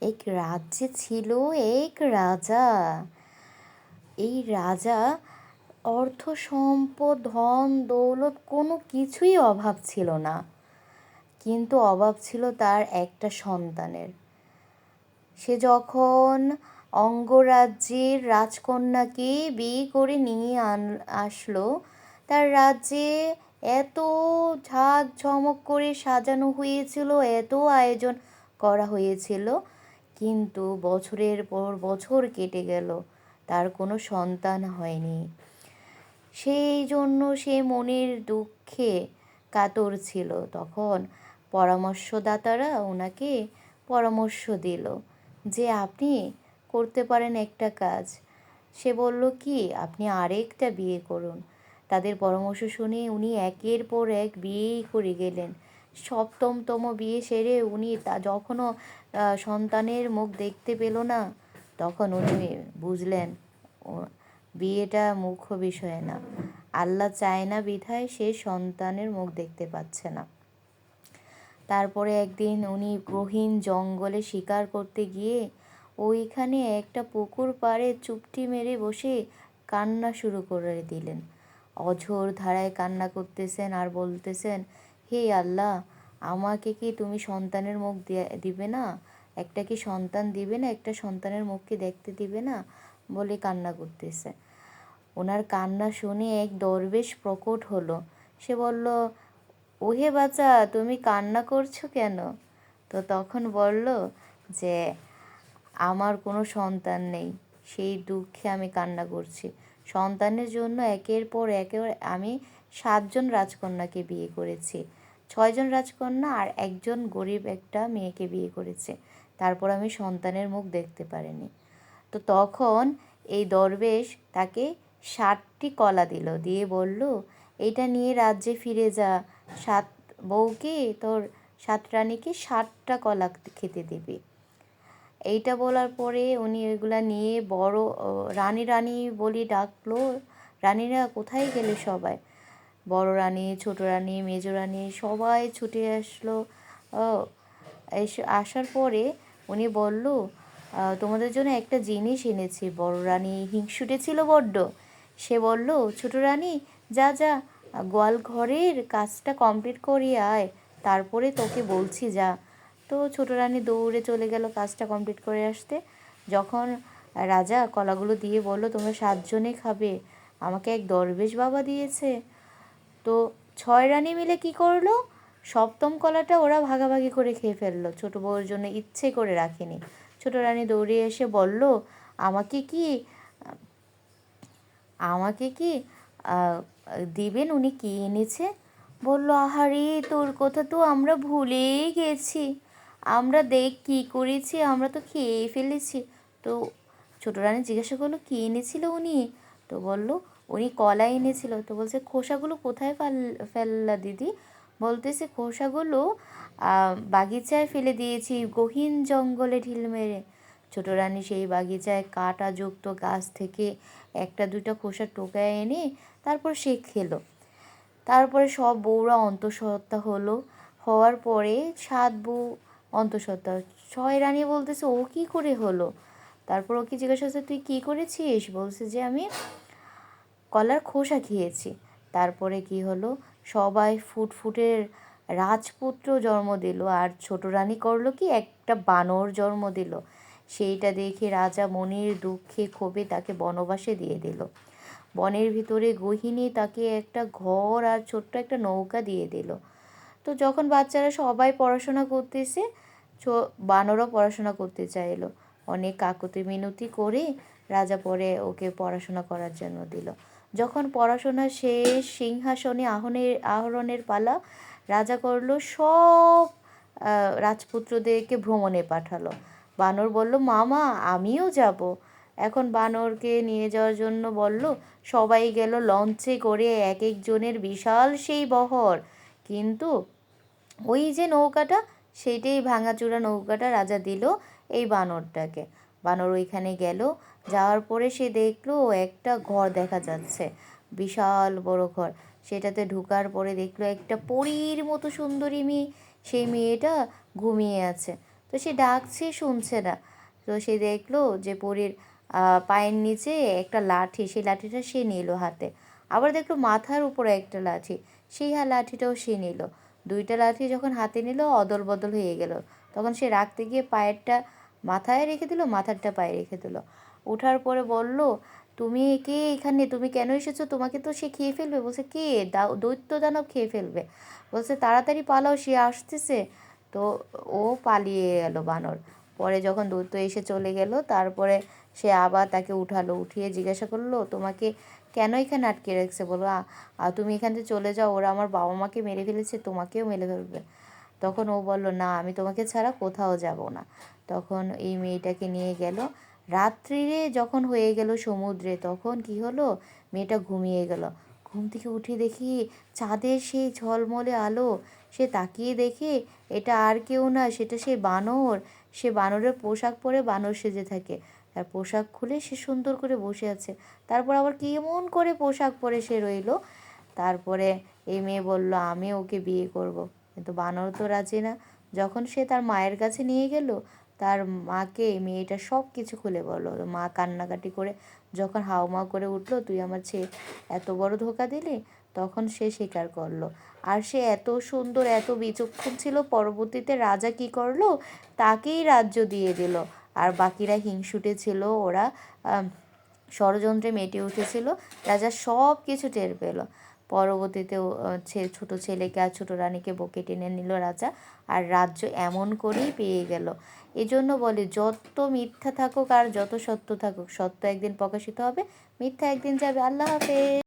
এক রাজ্যে ছিল এক রাজা। এই রাজা অর্থ, সম্পদ, ধন, দৌলত কোনো কিছুই অভাব ছিল না। কিন্তু অভাব ছিল তার একটা সন্তানের। সে যখন অঙ্গরাজ্যের রাজকন্যাকে বিয়ে করে নিয়ে আন, আসলো, তার রাজ্যে এত ঝাঁক ঝমক করে সাজানো হয়েছিল, এত আয়োজন করা হয়েছিল কিন্তু বছরের পর বছর কেটে গেল, তার কোনো সন্তান হয়নি। সেই জন্য সে মনের দুঃখে কাতর ছিল। তখন পরামর্শদাতারা ওনাকে পরামর্শ দিল যে, আপনি করতে পারেন একটা কাজ। সে বলল, কি? আপনি আরেকটা বিয়ে করুন। তাদের পরামর্শ শুনে উনি একের পর এক বিয়েই করে গেলেন। সপ্তমতম বিয়ে সেরে উনি তা যখনও সন্তানের মুখ দেখতে পেল না। তখন উনি বুঝলেন বিয়েটা মুখ্য বিষয় না। আল্লাহ চায় না বিধায় সে সন্তানের মুখ দেখতে পাচ্ছে না। তারপরে একদিন উনি গহীন জঙ্গলে শিকার করতে গিয়ে ওইখানে একটা পুকুর পাড়ে চুপটি মেরে বসে কান্না শুরু করে দিলেন। অঝোর ধারায় কান্না করতেছেন আর বলতেছেন, হে আল্লাহ আমাকে কি তুমি সন্তানের মুখ দিবে না? একটা কি সন্তান দিবে না? একটা সন্তানের মুখকে দেখতে দিবে না? বলে কান্না করতেছে। ওনার কান্না শুনে এক দরবেশ প্রকট হলো। সে বলল, ওহে বাচ্চা তুমি কান্না করছ কেন? তো তখন বলল যে, আমার কোনো সন্তান নেই। সেই দুঃখে আমি কান্না করছি। সন্তানের জন্য একের পর একের আমি সাতজন রাজকন্যাকে বিয়ে করেছি। ছয়জন রাজকন্যা আর একজন গরিব একটা মেয়েকে বিয়ে করেছে। তারপর আমি সন্তানের মুখ দেখতে পারিনি। তো তখন এই দরবেশ তাকে ষাটটি কলা দিল। দিয়ে বলল, এইটা নিয়ে রাজ্যে ফিরে যা। সাত বউকে, তোর সাত রানীকে ষাটটা কলা খেতে দেবে। এইটা বলার পরে উনি ওইগুলা নিয়ে বড় রানী রানী বলি ডাকলো, রানীরা কোথায় গেলে সবাই? বড় রানী, ছোট রানী, মেজ রানী সবাই ছুটে আসলো। এসে, আসার পরে উনি বলল তোমাদের জন্য একটা জিনিস এনেছি। বড় রানী হিংসুটে ছিল বড্ড। সে বলল, ছোট রানী, যা যা, গোয়াল ঘরের কাজটা কমপ্লিট করি আয়, তারপরে তোকে বলছি যা। তো ছোটো রানী দৌড়ে চলে গেল কাজটা কমপ্লিট করে আসতে। যখন রাজা কলাগুলো দিয়ে বলল, তোমরা সাতজনে খাবে, আমাকে এক দরবেশ বাবা দিয়েছে। তো ছয় রানী মিলে কি করল? সপ্তম কলাটা ওরা ভাগাভাগি করে খেয়ে ফেলল। ছোটো বউর জন্য ইচ্ছে করে রাখেনি। ছোটো রানী দৌড়ে এসে বলল, আমাকে কি আমাকে কি দিবেন? উনি কী এনেছে? বলল, আহারে, তোর কথা তো আমরা ভুলেই গেছি। আমরা দেখ কী করেছি, আমরা তো খেয়ে ফেলেছি। তো ছোটো রানী জিজ্ঞাসা করল, কী এনেছিল উনি? তো বলল উনি কলা এনেছিল তো বলছে, খোসাগুলো কোথায় ফেল, ফেললা দিদি? বলতেছে, খোসাগুলো বাগিচায় ফেলে দিয়েছি গহীন জঙ্গলে ঢিল মেরে। ছোটো রানী সেই বাগিচায় কাটা যুক্ত গাছ থেকে একটা দুটা খোসা টোকায় এনে তারপর সে খেলো। তারপরে সব বউরা অন্তঃসত্ত্বা হলো। হওয়ার পরে সাত বউ অন্তঃসত্ত্বা। ছয় রানী বলতেছে, ও কী করে হলো? তারপর ওকে জিজ্ঞাসা করছে তুই কী করেছিস? বলছে যে, আমি কলার খোসা খেয়েছি। তারপরে কি হলো? সবাই ফুটফুটের রাজপুত্র জন্ম দিল আর ছোট রানী করল কি? একটা বানর জন্ম দিল। সেইটা দেখে রাজা মনির দুঃখে ক্ষোভে তাকে বনবাসে দিয়ে দিল। বনের ভিতরে গহিনী তাকে একটা ঘর আর ছোট্ট একটা নৌকা দিয়ে দিল। তো যখন বাচ্চারা সবাই পড়াশোনা করতেছে বানরও পড়াশোনা করতে চাইলো। অনেক কাকুতি মিনতি করে রাজা পরে ওকে পড়াশোনা করার জন্য দিল। যখন পড়াশোনা শেষ, সিংহাসনে আহনের, আহরণের পালা, রাজা করল, সব রাজপুত্রদেরকে ভ্রমণে পাঠালো। বানর বলল, মামা, আমিও যাব। এখন বানরকে নিয়ে যাওয়ার জন্য বলল, সবাই গেল লঞ্চে করে এক একজনের বিশাল সেই বহর। কিন্তু ওই যে নৌকাটা, সেইটাই ভাঙাচোরা নৌকাটা রাজা দিল এই বানরটাকে। বানর ওইখানে গেল যাওয়ার পরে সে দেখল একটা ঘর দেখা যাচ্ছে, বিশাল বড় ঘর। সেটাতে ঢুকার পরে দেখল একটা পরীর মতো সুন্দরী মেয়ে, সেই মেয়েটা ঘুমিয়ে আছে। তো সে ডাকছে, শুনছে না। তো সে দেখল যে পরীর পায়ের নিচে একটা লাঠি, সেই লাঠিটা সে নিল হাতে। আবার দেখল মাথার উপরে একটা লাঠি, সেই হা, লাঠিটাও সে নিল। দুইটা লাঠি যখন হাতে নিল অদল বদল হয়ে গেল। তখন সে রাখতে গিয়ে পায়েরটা মাথায় রেখে দিল, মাথারটা পায়ে রেখে দিল। ওঠার পরে বলল তুমি কে এখানে? তুমি কেন এসেছ? তোমাকে তো সে খেয়ে ফেলবে। বলছে কে? দৈত্য দানব খেয়ে ফেলবে। বলছে তাড়াতাড়ি পালাও সে আসতেছে। তো ও পালিয়ে গেল বানর। পরে যখন দৈত্য এসে চলে গেল তারপরে সে আবার তাকে উঠালো উঠিয়ে জিজ্ঞাসা করল তোমাকে কেন এখানে আটকে রাখছে? বলো "আ- আ, তুমি এখান থেকে চলে যাও ওরা আমার বাবা মাকে মেরে ফেলেছে তোমাকেও মেরে ফেলবে। তখন ও বলল না আমি তোমাকে ছাড়া কোথাও যাব না। তখন এই মেয়েটাকে নিয়ে গেল। রাত্রিরে যখন হয়ে গেল সমুদ্রে, তখন কি হলো? মেয়েটা ঘুমিয়ে গেল। ঘুম থেকে উঠে দেখি চাঁদের সেই ঝলমলে আলো। সে তাকিয়ে দেখে এটা আর কেউ না, সেটা সেই বানর। সে বানরের পোশাক পরে বানর সেজে থাকে। তার পোশাক খুলে সে সুন্দর করে বসে আছে। তারপর আবার কেমন করে পোশাক পরে সে রইল? তারপরে এই মেয়ে বলল, আমি ওকে বিয়ে করব। কিন্তু বানর তো রাজি না। যখন সে তার মায়ের কাছে নিয়ে গেল তার মাকে, মেয়েটা সব কিছু খুলে বলল। মা কান্নাকাটি করে যখন হাওমা করে উঠল, তুই আমার ছেলে, এত বড় ধোকা দিলি? তখন সে স্বীকার করল। আর সে এত সুন্দর, এত বিচক্ষণ ছিল, পরবর্তীতে রাজা কি করল? তাকেই রাজ্য দিয়ে দিল। আর বাকিরা হিংসুটে ছিল, ওরা ষড়যন্ত্রে মেটে উঠেছিল, রাজা সব কিছু টের পেল। পরবর্তীতে ছে- ছোট ছেলেকে আর ছোটো রানীকে বকে টেনে নিল রাজা আর রাজ্য এমন করেই পেয়ে গেল। এজন্য বলে, যত মিথ্যা থাকুক আর যত সত্য থাকুক, সত্য একদিন প্রকাশিত হবে, মিথ্যা একদিন যাবে। আল্লাহ হাফেজ।